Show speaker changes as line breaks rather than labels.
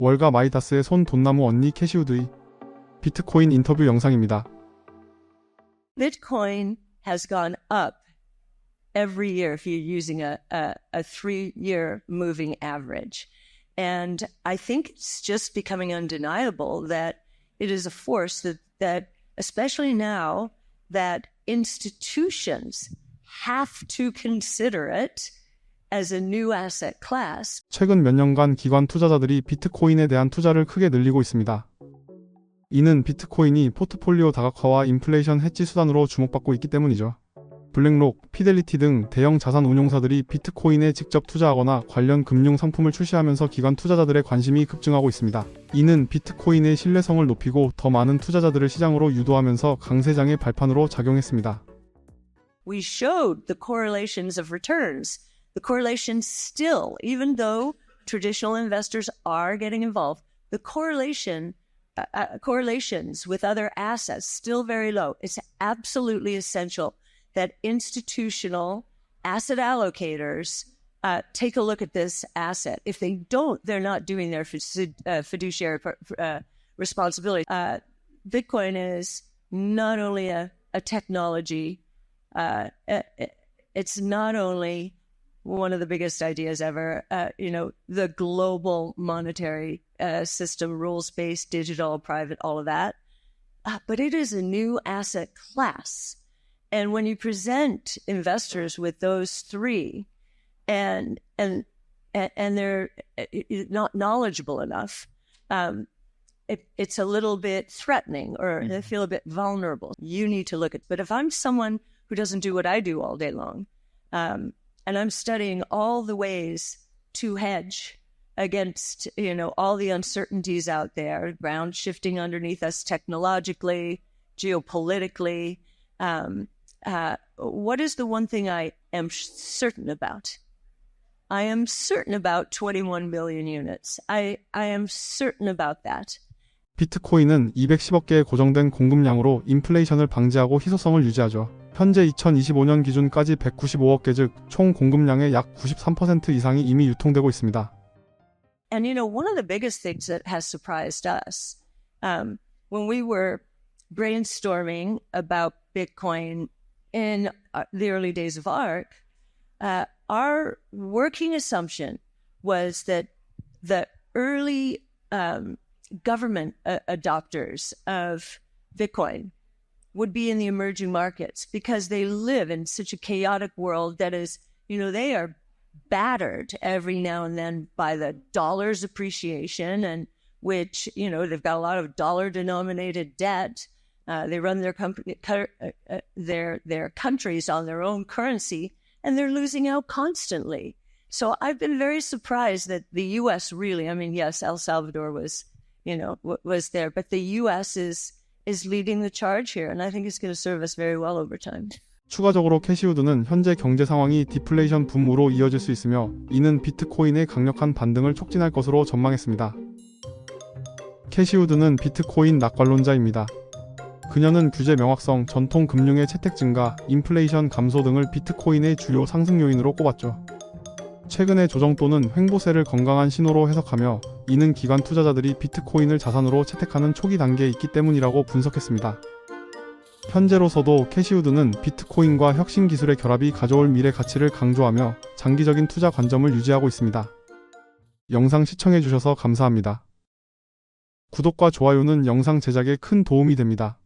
월가 마이다스의 손 돈나무 언니 캐시우드의 비트코인 인터뷰 영상입니다.
Bitcoin has gone up every year if you're using a, a, a three year moving average. And I think it's just becoming undeniable that it is a force that, that especially now, that institutions have to consider it as a new asset class
최근 몇 년간 기관 투자자들이 비트코인에 대한 투자를 크게 늘리고 있습니다. 이는 비트코인이 포트폴리오 다각화와 인플레이션 해지 수단으로 주목받고 있기 때문이죠. 블랙록, 피델리티 등 대형 자산 운용사들이 비트코인에 직접 투자하거나 관련 금융 상품을 출시하면서 기관 투자자들의 관심이 급증하고 있습니다. 이는 비트코인의 신뢰성을 높이고 더 많은 투자자들을 시장으로 유도하면서 강세장의 발판으로 작용했습니다.
we showed the correlations of returns. The correlation still, even though traditional investors are getting involved, the correlation uh, uh, correlations with other assets still very low. It's absolutely essential that institutional asset allocators uh, take a look at this asset. If they don't, they're not doing their uh, fiduciary uh, responsibility. Uh, Bitcoin is not only a, a technology it- it's not only one of the biggest ideas ever, uh, you know, the global monetary uh, system, rules based, digital, private, all of that, uh, but it is a new asset class. And when you present investors with those three, and and and they're uh, not knowledgeable enough, um, it, it's a little bit threatening or they feel a bit vulnerable. You need to look at. But if I'm someone who doesn't do what I do all day long, um, and I'm studying all the ways to hedge against you know all the uncertainties out there, ground shifting underneath us technologically, geopolitically. Um, uh, what is the one thing I am sh- certain about? I am certain about 21 million units. I, I am certain about that.
비트코인은 210억 개의 고정된 공급량으로 인플레이션을 방지하고 희소성을 유지하죠. 현재 2025년 기준까지 195억 개 즉 총 공급량의 약 93% 이상이 이미 유통되고 있습니다.
And you know, one of the biggest things that has surprised us um, when we were brainstorming about Bitcoin in uh, the early days of ARC, uh, our working assumption was that the early um, government uh, adopters of Bitcoin would be in the emerging markets because they live in such a chaotic world that is, you know, they are battered every now and then by the dollar's appreciation and which, you know, they've got a lot of dollar denominated debt. Uh, they run their company, uh, uh, their their countries on their own currency, and they're losing out constantly. So I've been very surprised that the U.S. really, I mean, yes, El Salvador was, you know, w- was there, but the U.S. is is leading the charge here, and I think it's going to serve us very well over time.
추가적으로 캐시우드는 현재 경제 상황이 디플레이션 붐으로 이어질 수 있으며 이는 비트코인의 강력한 반등을 촉진할 것으로 전망했습니다. 캐시우드는 비트코인 낙관론자입니다. 그녀는 규제 명확성, 전통 금융의 채택 증가, 인플레이션 감소 등을 비트코인의 주요 상승 요인으로 꼽았죠. 최근의 조정 또는 횡보세를 건강한 신호로 해석하며 이는 기관 투자자들이 비트코인을 자산으로 채택하는 초기 단계에 있기 때문이라고 분석했습니다. 현재로서도 캐시우드는 비트코인과 혁신 기술의 결합이 가져올 미래 가치를 강조하며 장기적인 투자 관점을 유지하고 있습니다. 영상 시청해주셔서 감사합니다. 구독과 좋아요는 영상 제작에 큰 도움이 됩니다.